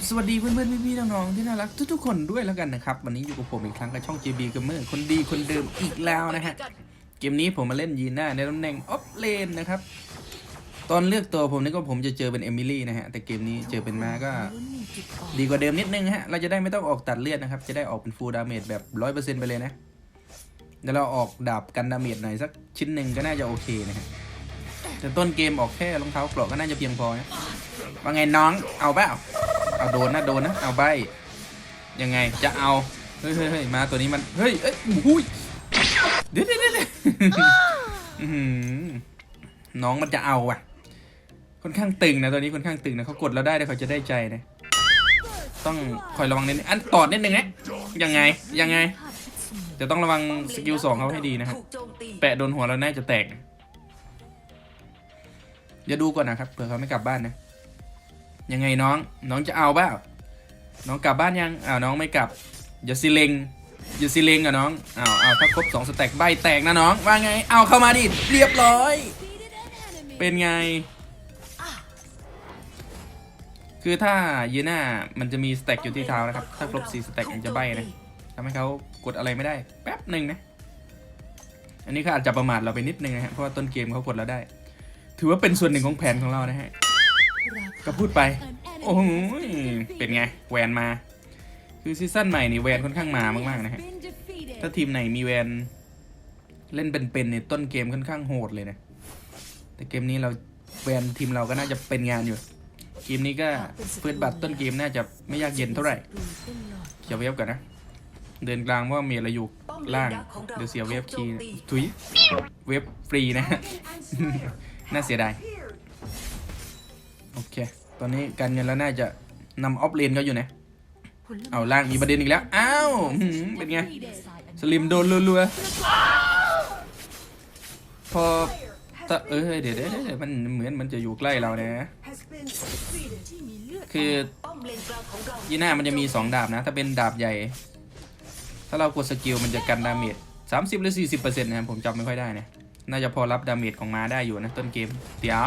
ราบสวัสดีเพื่อนๆพี่ๆน้องๆที่น่ารักทุกๆคนด้วยแล้วกันนะครับ วันนี้อยู่กับผมอีกครั้งกับช่อง JB Gamer คนดีคนเดิมอีกแล้วนะฮะ เกมนี้ผมมาเล่นยีน่าในตำแหน่งออฟเลนนะครับ ตอนเลือกตัวผมนี่ก็ผมจะเจอเป็นเอมิลี่นะฮะ แต่เกมนี้เจอเป็นมาก็ ดีกว่าเดิมนิดนึงฮะ เราจะได้ไม่ต้องออกตัดเลือดนะครับ จะได้ออกเป็นฟูลดาเมจแบบร้อยเปอร์เซ็นต์ไปเลยนะเดี๋ยวเราออกดาบกันดาเมจหน่อยสักชิ้นหนึ่งก็น่าจะโอเคนะฮะแต่ต้นเกมออกแค่รองเท้าเกราะก็น่าจะเพียงพอนะว่าไงน้องเอาเปล่า เอาโดนนะโดนนะเอาใบยังไงจะเอาเฮ้ยเฮ้ยเฮ้ยมาตัวนี้มันเฮ้ยเอ้ยหุยเดี๋ยวเดี๋ยวเดี๋ยวเดี๋ยวอื้อหือน้องมันจะเอาว่ะ ค่อนข้างตึงนะตัวนี้ค่อนข้างตึงนะเขากดเราได้แต่เขาจะได้ใจนะต้องคอยระวังนิดนึงอันตอดนิดนึงนะยังไงยังไงเดี๋ยวต้องระวังสกิลสองเขาให้ดีนะครับถูกโจมตีแปะโดนหัวเราน่าจะแตกนะอย่าดูก่อนนะครับเผื่อเขาไม่กลับบ้านนะ ยังไงน้อง น้องจะเอาเปล่าน้องกลับบ้านยัง อ้าวน้องไม่กลับ อย่าซิเลงอย่าซิเลงกับน้อง อ้าวอ้าวถ้าครบสองสแต็กใบแตกนะน้อง ว่าไง เอาเข้ามาดิ เรียบร้อย เป็นไง คือถ้ายีน่ามันจะมีสแต็กอยู่ที่เท้านะครับ ถ้าครบสี่สแต็กมันจะใบนะทำให้เขากดอะไรไม่ได้ แป๊บหนึ่งนะ อันนี้เขาอาจจะประมาทเราไปนิดนึงนะฮะ เพราะว่าต้นเกมเขากดเราได้ ถือว่าเป็นส่วนหนึ่งของแผนของเรานะฮะ ก็พูดไปโอ้โหเป็นไงแวนมา คือซีซั่นใหม่นี่แวนค่อนข้างมามากๆนะฮะถ้าทีมไหนมีแวนเล่นเป็นๆเนี่ยต้นเกมค่อนข้างโหดเลยนะแต่เกมนี้เราแวนทีมเราก็น่าจะเป็นงานอยู่เกมนี้ก็เพื่อนบัตรต้นเกมน่าจะไม่ยากเย็นเท่าไหร่เขียวเวฟก่อนนะ เดินกลางว่ามีอะไรอยู่ล่างเดี๋ยวเสียเวฟคีย์นะถุยเวฟฟรีนะฮะน่าเสียดาย โอเค ตอนนี้การเงินแล้วน่าจะนำออฟเลนเขาอยู่นะ เอาล่างมีประเด็นอีกแล้ว อ้าวเป็นไง สลิมโดนรัวๆพอตะเออเดี๋ยวเดี๋ยวเดี๋ยวมันเหมือนมันจะอยู่ใกล้เรานะ คือป้อมเนกลางขอยีน่ามันจะมี 2 ดาบนะ ถ้าเป็นดาบใหญ่ ถ้าเรากดสกิลมันจะกันดาเมจ30 หรือ 40%นะครับผมจำไม่ค่อยได้นะ น่าจะพอรับดาเมจของมาได้อยู่นะต้นเกม เดี๋ยว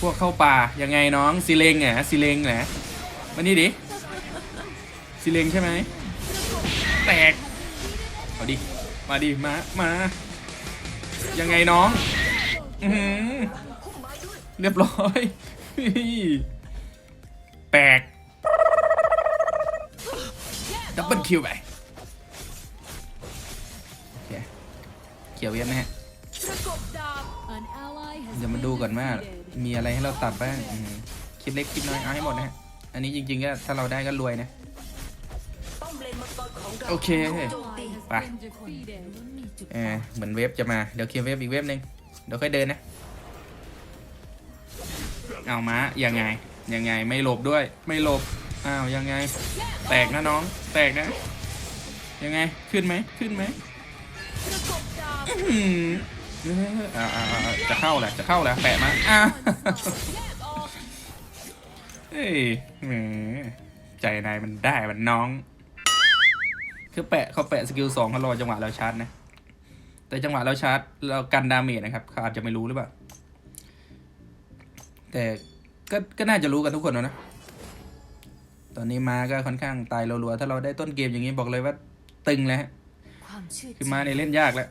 พวกเข้าป่ายังไงน้องซีเลงเหรอซีเลงเหรอมานี่ดิซีเลงใช่ไหมแตกเอาดิมาดิมามายังไงน้องอืเรียบร้อยแตกดับเบิลคิวไปเขียวเวียนนะฮะ ดี๋ยวมาดูก่อนว่ามีอะไรให้เราตัดบ้างคลิปเล็กคลิปน้อยเอาให้หมดนะฮะ อันนี้จริงๆก็ถ้าเราได้ก็รวยนะ โอเคไปเออเหมือนเวฟจะมา เดี๋ยวเคลียร์เวฟอีกเวฟหนึ่งเดี๋ยวค่อยเดินนะ เอามายังไง ยังไงไม่หลบด้วย ไม่หลบ อ้าวยังไง แตกนะน้อง แตกนะ ยังไง ขึ้นไหม ขึ้นไหม อ่าจะเข้าแหละ จะเข้าแหละ แปะมาอ้าเฮ้ยแหมใจนายมันได้มันน้อง คือแปะเขาแปะสกิลสองเขารอจังหวะเราชาร์จนะ แต่จังหวะเราชาร์จเรากันดาเมจนะครับเขาอาจจะไม่รู้หรือเปล่า แต่ก็ก็น่าจะรู้กันทุกคนแล้วนะ ตอนนี้มาก็ค่อนข้างตายรัวๆ ถ้าเราได้ต้นเกมอย่างนี้บอกเลยว่าตึงแล้วคือมาในเล่นยากแล้ว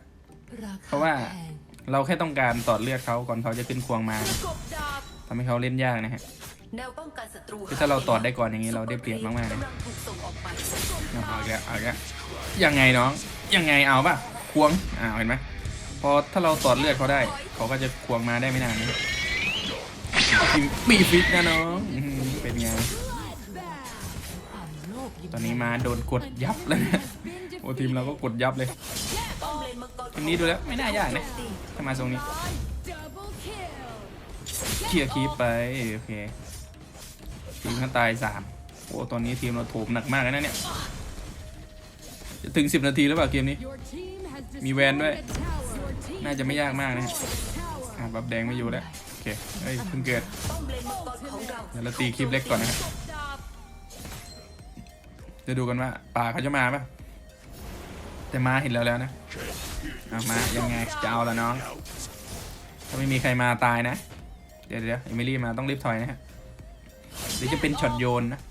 เพราะว่า เราแค่ต้องการตอดเลือดเขาก่อนเขาจะขึ้นควงมาทำให้เขาเล่นยากนะฮะคือถ้าเราตอดได้ก่อนอย่างนี้เราได้เปรียบมากๆนะกำลังถูกส่งออกไปเอาอีกแล้วเอาอีกแล้วยังไงน้อง ยังไงเอาป่ะ ควงอ้าวเห็นไหมพอถ้าเราตอดเลือดเขาได้ เขาก็จะควงมาได้ไม่นานนะบีฟิตนะน้องเป็นไง ตอนนี้มาโดนกดยับแล้วนะโอ้ทีมเราก็กดยับเลย อมเลนมังกรทีมนี้ดูแล้วไม่น่ายากนะถ้ามาทรงนี้เคลียร์คีปไปโอเคทีมเขาตายสามโอ้ตอนนี้ทีมเราโถมหนักมากเลยนะเนี่ยจะถึงสิบนาทีแล้วเปล่าเกมนี้ มีแวนด้วย น่าจะไม่ยากมากนะฮะอะบับแดงไม่อยู่แล้วโอเคเฮ้ยเพิ่งเกิดเดี๋ยวเราตีคลิปเล็กก่อนนะจะดูกันว่าป่าเขาจะมาปะ แต่มาเห็นแล้วแล้วนะเอามายังไงจะเอาแล้วน้องถ้าไม่มีใครมาตายนะ เดี๋ยวเดี๋ยวเอมิลี่มาต้องรีบถอยนะฮะหรือจะเป็นช็อตโยนนะ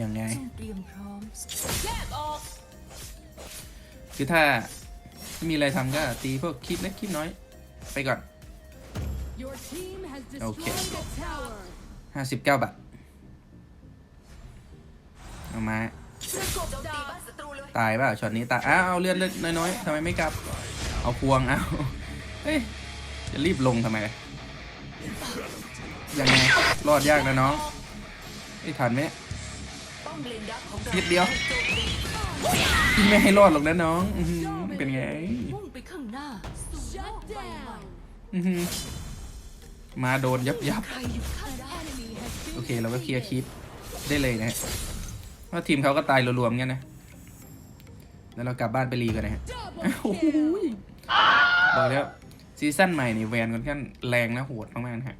ยังไงคือถ้าไม่มีอะไรทำก็ตีพวกคิดเล็กคิดน้อย ไปก่อน โอเคห้าสิบเก้าบาทเอามา ตายเปล่าช็อตนี้ตาย อ้าวเอาเลือดเลือดน้อยๆทำไมไม่กลับ เอาพวงเอาเฮ้ย จะรีบลงทำไม ยังไง รอดยากนะน้องไอ้ยทันไหมยึดเดเดียวไม่ให้รอดหรอกนะน้อง เป็นไงมาโดนยับยับ โอเค เราก็เคลียร์คลิปได้เลยนะฮะ เพราะทีมเขาก็ตายรวมๆงั้นนะ แล้วเรากลับบ้านไปรีกันนะฮะ double โอ้โห kill บอกแล้วซีซั่นใหม่นี่แวนค่อนข้างแรงนะโหดมากๆนะฮะ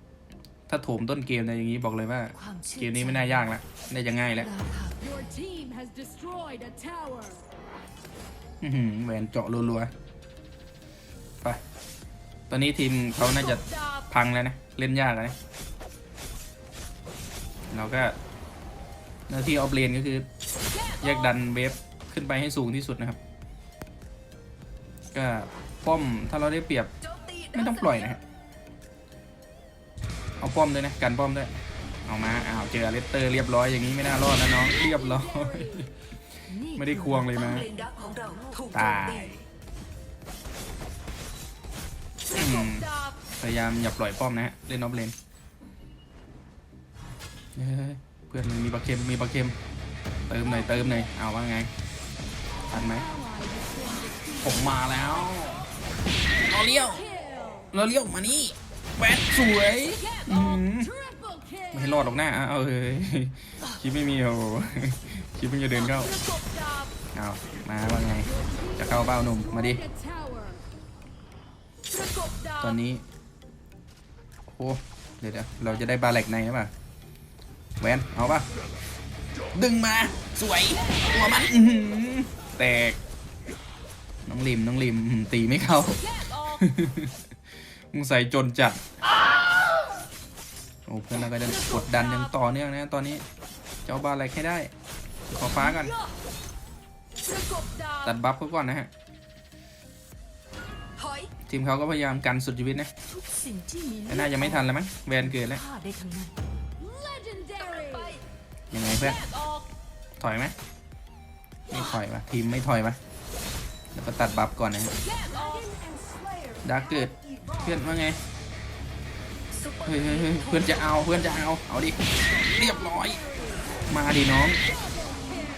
ถ้าโถมต้นเกมในอย่างนี้บอกเลยว่าความเชื่อเกมนี้ไม่น่ายากแล้วน่าจะง่ายแล้วราคา Your team has destroyed a tower อื้อหือแวนเจาะรัวๆ ไป ตอนนี้ทีมเขาน่าจะดาบพังแล้วนะ เล่นยากแล้วนะเราก็ หน้าที่ออฟเลนก็คือแยกดันเวฟขึ้นไปให้สูงที่สุดนะครับ ก็ป้อมถ้าเราได้เปรียบไม่ต้องปล่อยนะฮะเอาป้อมด้วยนะกันป้อมด้วยเอามาอ้าวเจอเลสเตอร์เรียบร้อยอย่างนี้ไม่น่ารอดนะน้องเรียบร้อยไม่ได้ควงเลยนะป้อเลนดักของเราตายพยายามอย่าปล่อยป้อมนะฮะเล่นออฟเลนเฮ้ย เพื่อนมันมีปลาเค็มมีปลาเค็มเติมหน่อยเติมหน่อยเอาว่าไงทันไหมผมมาแล้วเราเลี้ยวเราเลี้ยวมานี่แหวนสวยไม่ให้รอดหรอกหน้าเอาเฮ้ยคลิปไม่มีโอ้โหคลิปเพิ่งจะเดินเข้าเอามาว่าไง จะเข้าเบ้าหนุ่มมาดิตอนนี้โอ้เดี๋ยวเดี๋ยวเราจะได้บาแหลกในหรือเปล่า แหวนเอาป่ะดึงมาสวยหัวมันอื้อหือแตก น้องริมน้องริมอื้อหือตีไม่เข้าแยกออกมึงใส่จนจัดโอ้เพื่อนเราก็จะกดดันอย่างต่อเนื่องนะตอนนี้จะเอาบาแหลกให้ได้ ขอฟ้าก่อนประกบดาบตัดบัฟเขาก่อนนะฮะถอยทีมเขาก็พยายามกันสุดชีวิตนะทุกสิ่งที่มีแต่น่าจะไม่ทันแล้วมั้งแวนเกิดแล้ว ยังไงเพื่อน ถอยไหมไม่ถอยปะทีมไม่ถอยปะแล้วก็ตัดบัฟก่อนนะฮะดาร์กเกิดเพื่อนว่าไงเฮ้ยเฮ้ยเพื่อนจะเอาเพื่อนจะเอา เอาดิ เรียบร้อย มาดิน้อง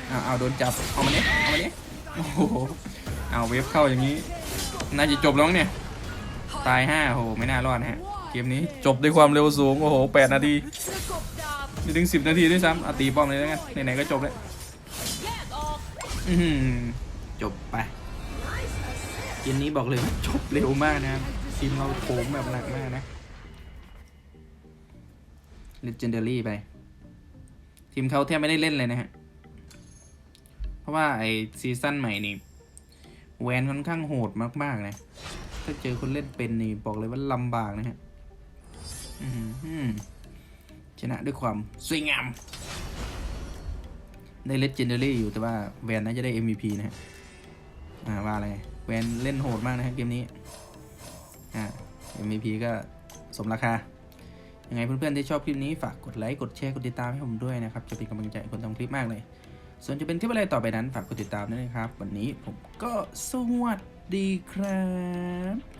เอาเอาโดนจับ เอามาเนี้ยเอามาเนี้ยโอ้โห เอาเวฟเข้าอย่างนี้ น่าจะจบแล้วเนี่ย ตายห้าโอ้โห ไม่น่ารอดฮะ เกมนี้จบด้วยความเร็วสูง โอ้โหแปดนาที ประถึงสิบนาทีด้วยซ้ำเอาตีป้อมเลยแล้วกันไหนๆก็จบแล้วแยกออกอื้อหือจบไปเกมนี้บอกเลยว่าจบเร็วมากนะครับทีมเราโถมแบบหนักมากนะ Legendary ไป ทีมเขาแทบไม่ได้เล่นเลยนะฮะ เพราะว่าไอซีซั่นใหม่นี่แวนค่อนข้างโหดมาก ๆ นะ ถ้าเจอคนเล่นเป็นนี่ บอกเลยว่าลำบากนะฮะ อื้อหือ ชนะด้วยความสวยงาม ได้ Legendary อยู่แต่ว่าแวนน่าจะได้ MVP นะฮะอ่าว่าอะไร แวนเล่นโหดมากนะฮะเกมนี้อ่า MVP ก็สมราคา ยังไงเพื่อนๆที่ชอบคลิปนี้ฝากกดไลค์กดแชร์กดติดตามให้ผมด้วยนะครับ จะเป็นกำลังใจคนทำคลิปมากเลย ส่วนจะเป็นคลิปอะไรต่อไปนั้นฝากกดติดตามด้วยนะครับ วันนี้ผมก็สวัสดีครับ